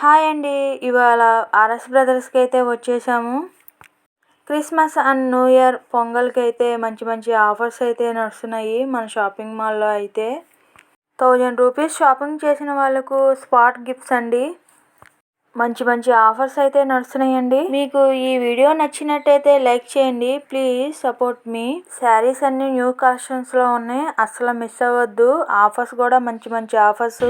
Hi అండి ఇవాళ RS బ్రదర్స్కి అయితే వచ్చేసాము. క్రిస్మస్ అండ్ న్యూ ఇయర్ పొంగల్కి అయితే మంచి మంచి ఆఫర్స్ అయితే నడుస్తున్నాయి మన షాపింగ్ మాల్లో అయితే. థౌజండ్ రూపీస్ షాపింగ్ చేసిన వాళ్ళకు స్పాట్ గిఫ్ట్స్ అండి. మంచి మంచి ఆఫర్స్ అయితే నడుస్తున్నాయండి. మీకు ఈ వీడియో నచ్చినట్టయితే లైక్ చేయండి ప్లీజ్ సపోర్ట్ మీ. శారీస్ అన్ని న్యూ కలెక్షన్స్లో ఉన్నాయి అసలు మిస్ అవ్వద్దు. ఆఫర్స్ కూడా మంచి మంచి ఆఫర్స్.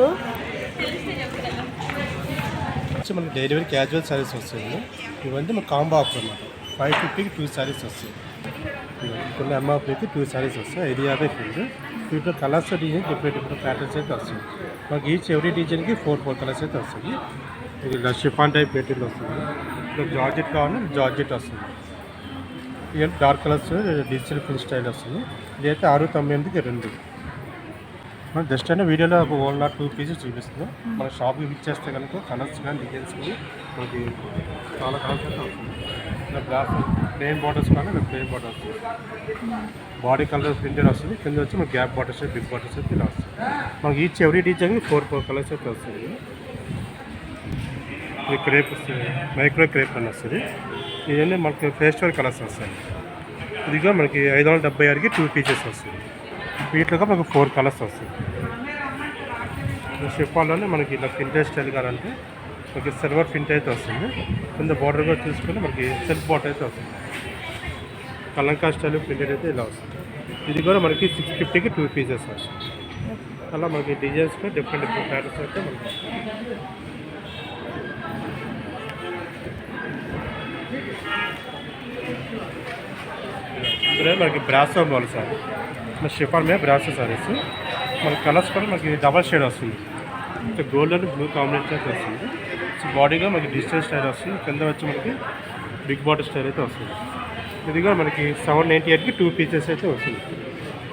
వచ్చి మనకి డెలివరీ క్యాజువల్ సారీస్ వస్తుంది ఇవన్నీ మన కాంబో ఆఫర్ అనమాట ఫైవ్ ఫిఫ్టీకి టూ శారీస్ వస్తాయి. ఇవన్నీ కొన్ని ఎంఆర్పీకి టూ శారీస్ వస్తాయి. ఐదు యాభై ఫీల్డ్ వీటిలో colours design different different patterns అయితే వస్తాయి. మాకు ఈచ్ ఎవ్రీ డిజైన్కి ఫోర్ ఫోర్ కలర్స్ అయితే వస్తాయి. ఇది ఇలా షిఫాన్ టైప్ మెటీరియల్ వస్తుంది. ఇలా జార్జెట్ కావాలి జార్జెట్ వస్తుంది. ఇక dark colours digital fill style వస్తుంది. ఇదైతే ఆరు తొంభై రెండు. మనం జస్ట్ అయినా వీడియోలో ఒక వన్ నాట్ టూ పీసెస్ చూపిస్తుంది. మన షాప్కి విచ్ చేస్తే కనుక కలర్స్ కానీ డిజైన్స్ కానీ మనకి చాలా కలర్స్ అయితే వస్తుంది ఇలా గ్లాస్ ప్లెయిన్ బాటిల్స్ కానీ ఇలా plain bottles body colour printed వస్తుంది. కింద వచ్చి మనకి గ్యాప్ బాటిల్స్ బిగ్ బాటిల్స్ అయితే ఇలా వస్తుంది మనకి each every design four four colours అయితే వస్తుంది ఇది క్రేప్ వస్తుంది. మైక్రో క్రేప్ అని వస్తుంది. ఇవన్నీ మనకి ఫేస్టివల్ కలర్స్ వస్తాయి. ఇదిగా మనకి ఐదు వందల డెబ్బై ఆరుకి టూ పీసెస్ వస్తుంది. వీటిలో మనకు ఫోర్ కలర్స్ వస్తాయి. షిఫాల్లోనే మనకి ఇలా ఫింటే స్టైల్ కావాలంటే మనకి సిల్వర్ ఫింట్ అయితే వస్తుంది. కింద బార్డర్ కూడా చూసుకుంటే మనకి సెల్ఫ్ బార్డర్ అయితే వస్తుంది. కలంకా స్టైల్ ప్రింటెడ్ అయితే ఇలా వస్తుంది. ఇది కూడా మనకి సిక్స్ ఫిఫ్టీకి టూ పీసెస్ వస్తుంది. అలా మనకి డిజైన్స్ డిఫరెంట్ డిఫరెంట్ ప్యాటర్న్స్ అయితే మనకి వస్తాయి. మనకి బ్రాసో బాల్ సార్. మన షిఫాన్ మీద బ్రాసెస్ సారీస్ మన కలర్స్ కూడా మనకి డబల్ షేడ్ వస్తుంది. ఇంకా గోల్డ్ అండ్ బ్లూ కాంబినేషన్ అయితే వస్తుంది. సో బాడీగా మనకి డిజిటల్ స్టైల్ వస్తుంది. కింద వచ్చి మనకి బిగ్ బాడీ స్టైల్ అయితే వస్తుంది. ఇది కూడా మనకి సెవెన్ నైంటీ ఎయిట్కి టూ పీసెస్ అయితే వస్తుంది.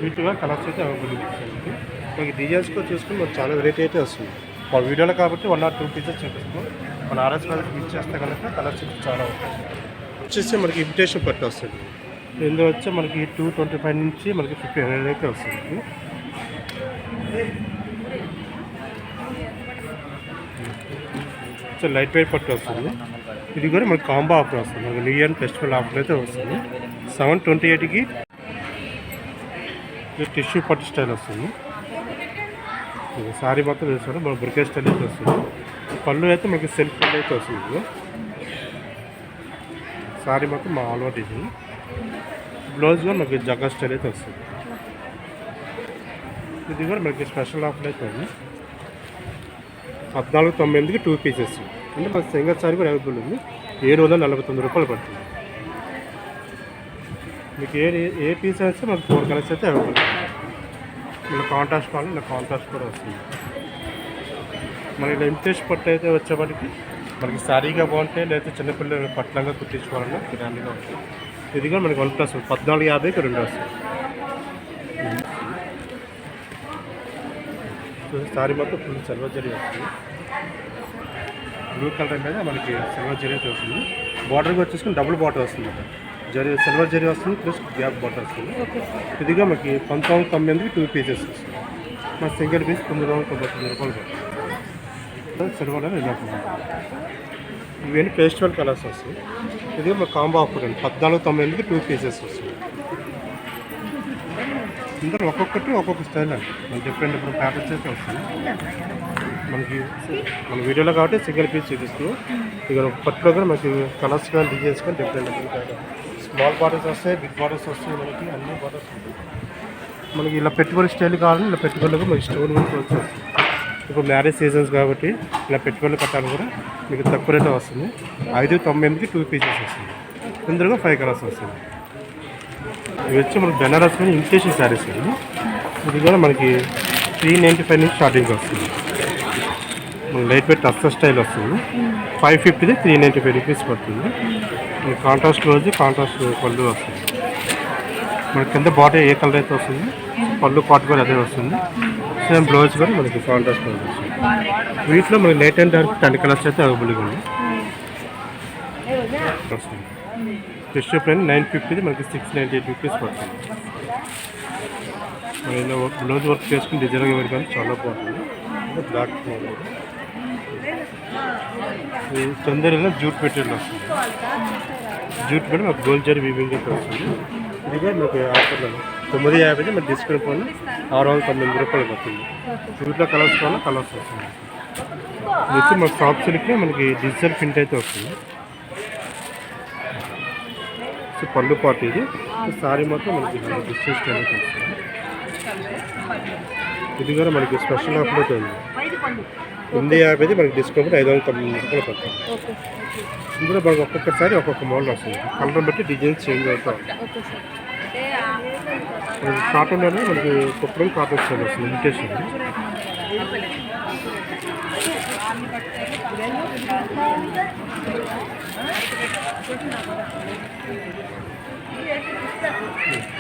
వీటిలో కలర్స్ అయితే అవైలబుల్ మనకి మనకి డిజైన్స్ కూడా చూసుకుని మనకి చాలా వెరైటీ అయితే వస్తుంది. మన వీడియోలో కాబట్టి వన్ ఆర్ టూ పీసెస్ చూపిస్తాం మన ఆర్ఎస్ వాళ్ళకి యూజ్ చేస్తే కనుక కలర్స్ చాలా ఉంటాయి. వచ్చేసి మనకి ఇమిటేషన్ పట్టు వస్తుంది. ఇందులో వచ్చి మనకి టూ ట్వంటీ ఫైవ్ నుంచి మనకి ఫిఫ్టీ హండ్రెడ్ అయితే వస్తుంది. సో లైట్ వెయిట్ పట్టు వస్తుంది. ఇది కూడా మనకి కాంబో ఆఫర్ వస్తుంది. మనకి న్యూ ఇయర్ ఫెస్టివల్ ఆఫర్ అయితే వస్తుంది. సెవెన్ ట్వంటీ ఎయిట్కి టిష్యూ పట్టు స్టైల్ వస్తుంది. సారీ మొత్తం వేసుకోవడం మన బుర్కే స్టైల్ అయితే వస్తుంది. పళ్ళు అయితే మనకి సెల్ఫ్ పళ్ళు అయితే వస్తుంది. సారీ మొత్తం మా ఆల్ ఓవర్ డిజైన్ బ్లౌజ్ కూడా మనకి జగ్గా స్టైల్ అయితే వస్తుంది. ఇది కూడా మనకి స్పెషల్ ఆఫర్ అయితే ఉంది. పద్నాలుగు తొంభై టూ పీసెస్ అంటే మన సింగల్ సారీ కూడా అవైలబుల్ ఉంది. ఏడు వందల నలభై తొమ్మిది రూపాయలు పడుతుంది. మీకు ఏ ఏ పీస్ అయితే మనకి ఫోర్ కలర్స్ అయితే అవైలబుల్ ఇలా కాంట్రాస్ట్ కావాలి ఇలా కాంట్రాస్ట్ కూడా వస్తుంది. మనకి ఇలా ఇంటెస్ట్ పట్టు అయితే వచ్చేప్పటికి మనకి సారీగా బాగుంటాయి లేకపోతే చిన్నపిల్లలు పట్లంగా కుట్టించుకోవాలన్నా గ్రాండ్గా ఉంటుంది ఇది కూడా మనకి వన్ ప్లస్ పద్నాలుగు యాభైకి రెండు వస్తుంది సారీ మొత్తం ఫుల్ సిల్వర్ జరీ వస్తుంది బ్లూ కలర్ మీద మనకి సిల్వర్ జరీ అయితే వస్తుంది బార్డర్కి వచ్చేసుకుని డబుల్ బార్డర్ వస్తుంది జరీ సిల్వర్ జరీ వస్తుంది ప్లస్ గ్యాప్ బార్డర్ వస్తుంది ఇదిగా మనకి పంతొమ్మిది తొమ్మిది టూ పీసెస్ వస్తుంది మా సింగిల్ పీస్ తొమ్మిది వందల తొంభై తొమ్మిది రూపాయలు పడుతుంది సిల్వర్ ఇవన్నీ ఫెస్టివల్ కలర్స్ వస్తాయి. ఇది మా కాంబో ఆఫర్ అండి పద్నాలుగు తొంభై ఎనిమిది టూ పీసెస్ వస్తుంది ఇందులో ఒక్కొక్కటి ఒక్కొక్క స్టైల్ అండి. మనం డిఫరెంట్ డిఫరెంట్ ప్యాకెట్స్ అయితే వస్తుంది మనకి మన వీడియోలో కాబట్టి సింగిల్ పీస్ చూపిస్తున్నాం ఇక పట్టులో కూడా మనకి కలర్స్ కానీ డిజైన్స్ కానీ డిఫరెంట్ డిఫరెంట్ స్మాల్ బాటిల్స్ వస్తాయి బిగ్ బాటిల్స్ వస్తాయి మనకి అన్ని బాటిల్స్ ఉంటాయి. మనకి ఇలా పెట్టుబడి స్టైల్ కావాలని ఇలా పెట్టుబడులకు మనకి స్టోన్ కూడా వస్తుంది ఇప్పుడు మ్యారేజ్ సీజన్స్ కాబట్టి ఇలా పెట్టుబడులు కట్టాలి కూడా. మీకు తక్కువ రేట్ వస్తుంది. ఐదు తొంభై ఎనిమిది టూ పీసెస్ వస్తుంది. ఇందులో ఫైవ్ కలర్స్ వస్తుంది. ఇవి వచ్చి మనకి బెనారస్ మీద ఇంటేషన్ శారీస్ అండి. ఇది కూడా మనకి త్రీ నైంటీ ఫైవ్ నుంచి స్టార్టింగ్ వస్తుంది. మన లైట్ వెయిట్ అస్స స్టైల్ వస్తుంది. ఫైవ్ ఫిఫ్టీది త్రీ నైంటీ ఫైవ్ రూపీస్ పడుతుంది. మనకి కాంట్రాస్ట్ రోజు కాంట్రాస్ట్ పళ్ళు వస్తుంది. మన కింద బాడీ ఏ కలర్ అయితే వస్తుంది? పళ్ళు పాటు కూడా అదే వస్తుంది. సేమ్ బ్లౌజ్ కూడా మనకి కాంట్రాస్ట్ బ్లౌజ్ వస్తుంది. వీటిలో మనకి light and dark ten colours అయితే అవైలబుల్గా ఉంది. వస్తుంది టిష్యూ ప్రైన్ నైన్ ఫిఫ్టీది మనకి సిక్స్ నైంటీ ఎయిట్ రూపీస్ పడుతుంది. మరి బ్లౌజ్ వర్క్ చేసుకుని డిజైన్గా కానీ చాలా బాగుంటుంది. బ్లాక్ తొందరగా జూట్ మెటీరియల్ వస్తుంది. జూట్ మీద మాకు గోల్డ్ జరీ వీవింగ్ అయితే వస్తుంది. ఇది కూడా మీకు ఆఫర్లో తొమ్మిది యాభై మరి డిస్కౌంట్ పోయిన ఆరు వందల తొమ్మిది రూపాయలు పడుతుంది వీటిలో కలర్స్ కావాలా కలర్స్ వస్తుంది. వచ్చి మన సాఫ్ట్ సిల్క్ మనకి డిజిటల్ ప్రింట్ అయితే వస్తుంది. సో పళ్ళు పాటు ఇది. సారీ మొత్తం మనకి డిజిటల్ స్టైల్ అయితే వస్తుంది. ఇది కూడా మనకి స్పెషల్ ఆఫర్ అయితే ఉంది. ఎనిమిది యాభైది మనకి డిస్కౌంట్ ఐదు వందల తొమ్మిది రూపాయలు పడుతుంది ఇందులో మనకు ఒక్కొక్కసారి ఒక్కొక్క మోడల్ వస్తుంది. కలర్ బట్టి డిజైన్స్ చేంజ్ అవుతా ఉంటాయి అనేది మనకి కాటన్లోనే మనకి కుప్పడం కాటన్ స్టైల్ వస్తుంది ఇమిటేషన్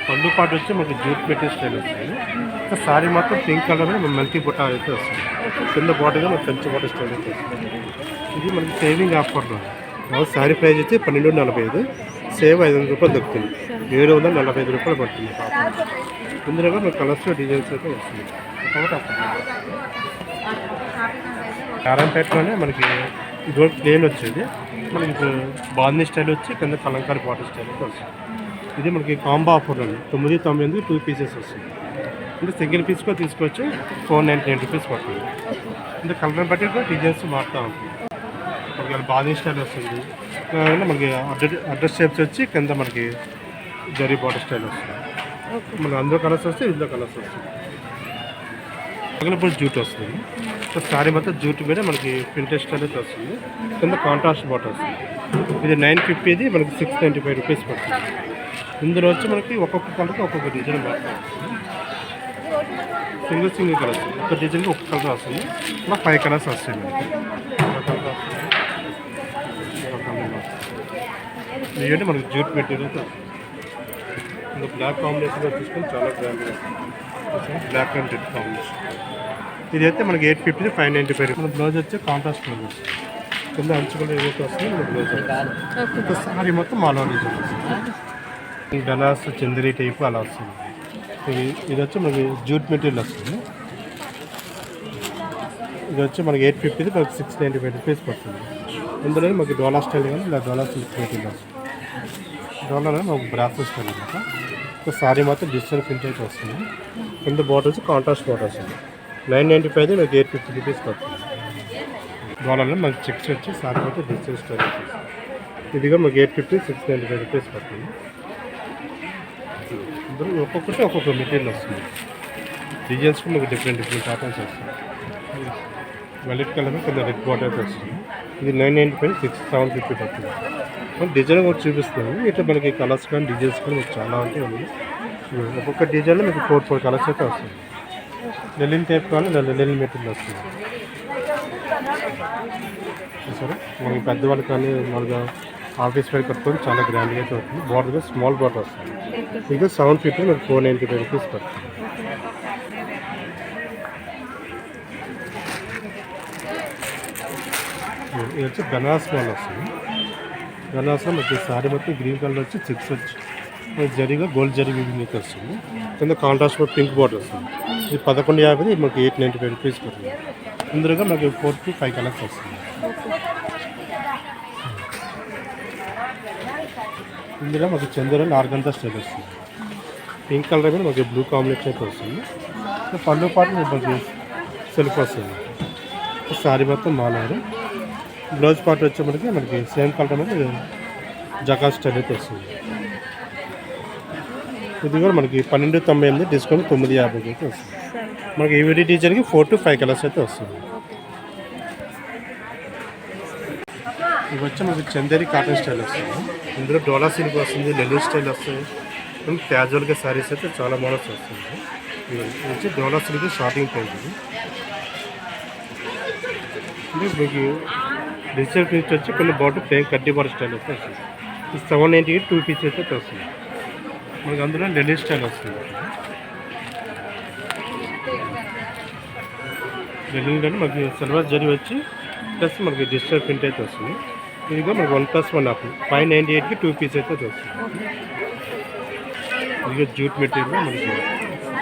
పళ్ళు పాటు వచ్చి మనకి జూట్ పెట్టే స్టైల్ వస్తుంది. ఇంకా సారీ మాత్రం పింక్ కలర్ మల్టీ బుట్ట అయితే వస్తుంది. కింద బాటిల్గా మనకి కంచి బాటిల్ స్టైల్ అయితే వస్తుంది. ఇది మనకి సేవింగ్ ఆఫర్లో మామూలు సారీ ప్రైస్ వచ్చి పన్నెండు నలభై ఐదు. సేవ్ ఐదు వందల రూపాయలు దొరుకుతుంది ఏడు వందల నలభై ఐదు రూపాయలు పడుతుంది కాటన్ ఇందులో కూడా మనకి కలర్స్ డిజైన్స్ అయితే వస్తుంది ఒకటి కారంపేటలోనే మనకి ఇది ప్లేన్ వచ్చేది. మనకి ఇప్పుడు స్టైల్ వచ్చి కింద కలంకారీ బాటర్ స్టైల్ అయితే వస్తుంది. ఇది మనకి కాంబో ఆఫర్ అండి. తొమ్మిది తొమ్మిది టూ పీసెస్ వస్తుంది. అంటే సింగిల్ పీస్ కూడా తీసుకోవచ్చు ఫోర్ నైంటీ నైన్ రూపీస్ పడుతుంది. అంటే కలర్ బట్టి కూడా డిజైన్స్ మారుతూ ఉంటుంది బాందీ స్టైల్ వస్తుంది. మనకి అడ్రస్ అడ్రస్ షేప్స్ వచ్చి కింద మనకి జరీ బాటర్ స్టైల్ వస్తుంది. మనకి అందులో కలర్స్ వస్తే ఇందులో కలర్స్ వస్తుంది పగలపూడి జూట్ వస్తుంది. సో శారీ మొత్తం జూట్ మీద మనకి ప్రింటెస్ట్ అనేది వస్తుంది. కింద కాంట్రాస్ట్ బాట్ వస్తుంది. ఇది నైన్ ఫిఫ్టీది మనకి సిక్స్ నైంటీ ఫైవ్ రూపీస్ పడుతుంది. ఇందులో వచ్చి మనకి ఒక్కొక్క కలర్కి ఒక్కొక్క డిజైన్ పడుతుంది సింగిల్ సింగిల్ కలర్స్ ఒక డిజైన్కి ఒక కలర్ వస్తుంది. ఇలా ఫైవ్ కలర్స్ వస్తాయి మనకి ఒక colour వస్తుంది. ఒక colour వస్తుంది. ఇవి అంటే మనకి జూట్ మెటీరియల్ ఇంకా బ్లాక్ కాంబినేషన్లో తీసుకొని చాలా గ్రాండ్గా బ్లాక్ అండ్ రెడ్ కాంబినేషన్. ఇది అయితే మనకి eight fifty five ninety five మన బ్లౌజ్ వచ్చి కాంట్రాస్ట్ బ్లౌజ్. కింద అంచుకులు ఏదైతే వస్తుంది మన బ్లౌజ్ సారీ మొత్తం మాలో డిజైన్ వస్తుంది గలాస్ చందరి టైప్ అలా వస్తుంది. ఇది ఇది వచ్చి మనకి జూట్ మెటీరియల్ వస్తుంది. ఇది వచ్చి మనకి ఎయిట్ ఫిఫ్టీది మనకి సిక్స్ నైంటీ ఫైవ్ రూపీస్ పడుతుంది. ఇందులో మనకి డోలా స్టైల్ కానీ ఇలా డోలా సిల్క్ మెటీరియల్ వస్తుంది. డాలర్ మాకు బ్రాస్లెట్ వస్తుంది అనమాట. సో సారీ మాత్రం డిజిటల్ ప్రింట్ అయితే వస్తుంది. కింద బాటిల్స్ వచ్చి కాంట్రాస్ట్ బాటిల్స్ వస్తుంది నైన్ నైంటీ ఫైవ్ మీకు ఎయిట్ ఫిఫ్టీ రూపీస్ పడుతుంది డాలర్లో మనకి చెక్స్ వచ్చి సారీ మాత్రం డిజిటల్ స్టోర్ ఇదిగా మాకు eight fifty six ninety five rupees పడుతుంది ఇందులో ఒక్కొక్కటి ఒక్కొక్క మెటీరియల్ వస్తుంది. డిజైన్స్కి మీకు డిఫరెంట్ డిఫరెంట్ ప్యాటర్న్స్ వస్తుంది వైలెట్ కలర్ కింద రెడ్ బాటిల్స్ వస్తుంది. ఇది nine ninety five six seven fifty పడుతుంది. డిజైన్ కూడా చూపిస్తుంది ఇట్లా మనకి కలర్స్ కానీ డిజైన్స్ కానీ మీకు చాలా అంటే ఉన్నాయి ఒక్కొక్క డిజైన్లో మీకు ఫోర్ ఫోర్ కలర్స్ అయితే వస్తుంది లెలిన్ టైప్ కానీ లెలిన్ మెటీరియల్ వస్తుంది సరే? మనకి పెద్దవాళ్ళు కానీ మనగా ఆఫీస్ పై కట్టుకొని చాలా గ్రాండ్గా అయితే వస్తుంది. బార్డర్ స్మాల్ బార్డర్ వస్తుంది. ఇంకా సెవెన్ ఫిఫ్టీ మీకు ఫోర్ నైంటీ ఫైవ్ రూపీస్ పడుతుంది. ఇది వచ్చి బెనారస్ మాల్ వస్తుంది. గణాసనం వచ్చి సారీ మొత్తం గ్రీన్ కలర్ వచ్చి సిక్స్ వచ్చి. జరిగా గోల్డ్ జరీ మీకు వస్తుంది కింద కాంట్రాస్ట్ పింక్ బార్డర్ వస్తుంది. ఇది పదకొండు యాభై ఇది మనకి ఎయిట్ నైంటీ ఫైవ్ రూపీస్ పడుతుంది. తొందరగా మనకి ఫోర్ టు ఫైవ్ కలర్స్ వస్తుంది. ఇందులో మాకు చంద్ర ఆర్గంతా స్టైల్ వస్తుంది. పింక్ కలర్ మీద మాకు బ్లూ కాంబినేషన్ అయితే వస్తుంది. పళ్ళు పాటు మనకి సెల్ఫ్ వస్తుంది. సారీ మొత్తం మాలారు బ్లౌజ్ పార్ట్ వచ్చే మనకి మనకి సేమ్ కలర్ మీద జకా స్టైల్ అయితే వస్తుంది ఇది కూడా మనకి పన్నెండు తొంభై ఎనిమిది డిస్కౌంట్ తొమ్మిది యాభైకి అయితే వస్తుంది. మనకి ఈవిడి డిజైన్కి ఫోర్ టు ఫైవ్ కలర్స్ అయితే వస్తుంది. ఇవి వచ్చి మనకి చందేరి కాటన్ స్టైల్ వస్తుంది. ఇందులో డోలా సిల్క్ వస్తుంది లెలిన్ స్టైల్ వస్తుంది. మనకి క్యాజువల్గా శారీస్ అయితే చాలా మోడల్స్ వస్తుంది ఇది వచ్చి డోలా సిల్క్ షార్టింగ్ ప్రైజ్ ఇది మీకు డిజిటల్ ప్రింట్ వచ్చి కొన్ని బాటిల్ ప్లేన్ కడ్డీ బాటిల్ స్టైల్ అయితే వస్తుంది. ఇది seven ninety eight two piece అయితే వస్తుంది. మనకి అందులో లెలిన్ స్టైల్ వస్తుంది. లెలిన్ కానీ మనకి సిల్వర్ జరీ వచ్చి ప్లస్ మనకి డిజిటల్ ప్రింట్ అయితే వస్తుంది. ఇదిగా మనకి one plus one of five ninety ఎయిట్కి టూ పీస్ అయితే వస్తుంది. ఇదిగా జూట్ మెటీరియల్ మనకి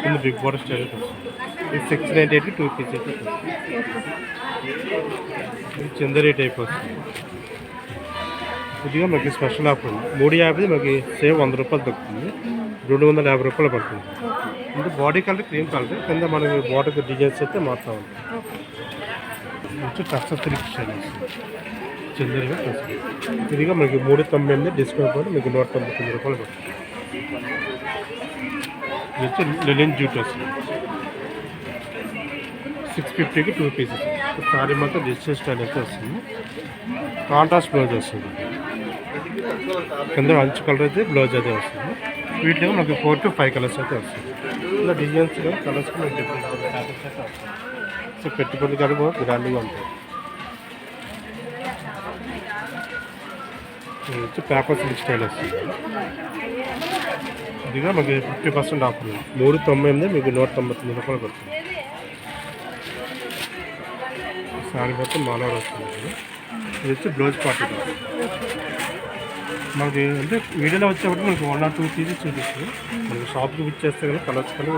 కింద బిగ్ బాటర్ స్టైల్ అయితే వస్తుంది. ఇది సిక్స్ నైంటీ ఎయిట్కి టూ పీస్ అయితే వస్తుంది. చిందరి టైప్ వస్తుంది ఇదిగా మనకి స్పెషల్ ఆఫర్ ఉంది. మూడు యాభై మనకి సేమ్ వంద రూపాయలు దొరుకుతుంది రెండు వందల యాభై రూపాయలు పడుతుంది. అంటే బాడీ కలర్ క్రీమ్ కలర్ కింద మనకి బాడీకి డిజైన్స్ అయితే మారుతూ ఉంటాయి వచ్చి టచ్ సిల్క్ స్టైల్ వస్తుంది చందరిగా ఇదిగా మనకి మూడు తొంభై ఎనిమిది డిస్కౌంట్ కూడా మీకు నూట తొంభై తొమ్మిది రూపాయలు పడుతుంది. ఇది వచ్చి లెలిన్ జూట్ వస్తుంది సిక్స్ ఫిఫ్టీకి టూ పీసెస్ సారీ మొత్తం డిజిటల్ స్టైల్ అయితే వస్తుంది. కాంట్రాస్ట్ బ్లౌజ్ వస్తుంది. కింద మంచి కలర్ అయితే బ్లౌజ్ అయితే వస్తుంది. వీటిలో మనకి ఫోర్ టు ఫైవ్ కలర్స్ అయితే వస్తుంది. ఇలా డిజైన్స్ కలర్స్ కూడా డిఫరెంట్ ప్యాటర్న్స్ అయితే వస్తుంది. సో పెట్టుబడి కానీ కూడా గ్రాండ్గా ఉంటాయి. వచ్చి పేపర్ సిల్క్ స్టైల్ వస్తుంది. ఇదిగా మనకి ఫిఫ్టీ పర్సెంట్ ఆఫర్ ఉంది. మూడు తొంభై ఎనిమిది మీకు నూట తొంభై తొమ్మిది రూపాయలు పడుతుంది. శారీ మొత్తం మాలవర్ వస్తుంది. ఇది వచ్చి బ్లౌజ్ పార్టీ మనకి అంటే వీడియోలో వచ్చేప్పటికి మనకి వన్ ఆర్ టూ పీసెస్ చూపిస్తుంది. మనకి షాప్కి ఇచ్చేస్తే కదా కలర్స్ కానీ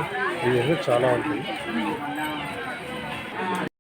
ఇవి చాలా ఉంటాయి.